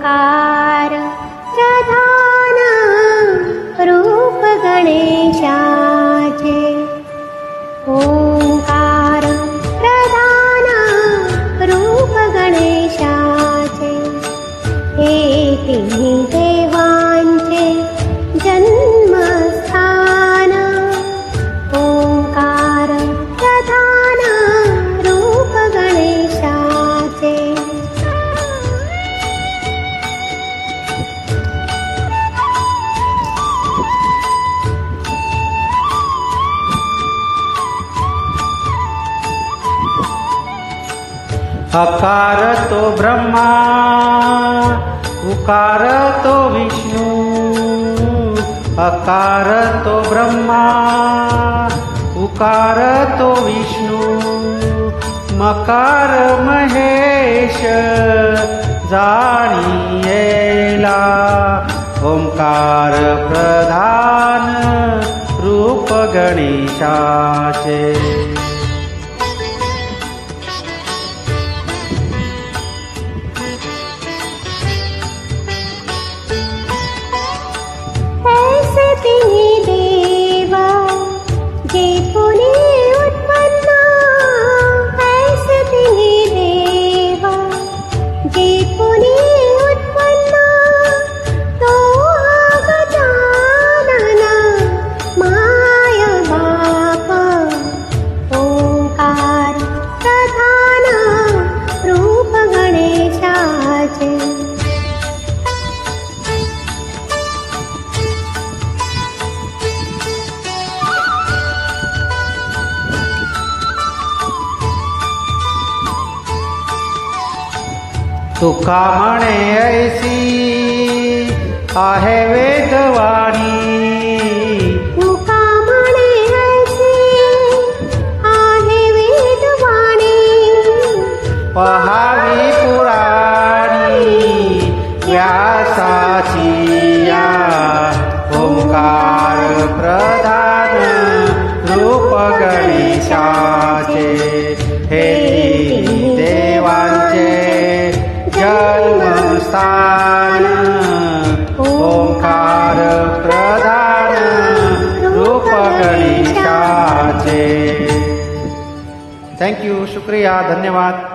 ओंकार प्रधान रूप गणेशाचे ओंकार प्रधान रूप गणेशाचे हे अकार तो ब्रह्मा उकार तो विष्णू अकार तो ब्रह्मा उकार तो विष्णू मकार महेश जाणीयेला ओंकार प्रधान रूप गणेशाचे. तुका म्हणे ऐसी आहे वेदवाणी. तुका म्हणे ऐसे आहे वेदवाणी. पहावी पुराणी व्यासाची या. जन्मस्थान ओंकार प्रधान। रूप गणेशाचे थँक्यू शुक्रिया धन्यवाद।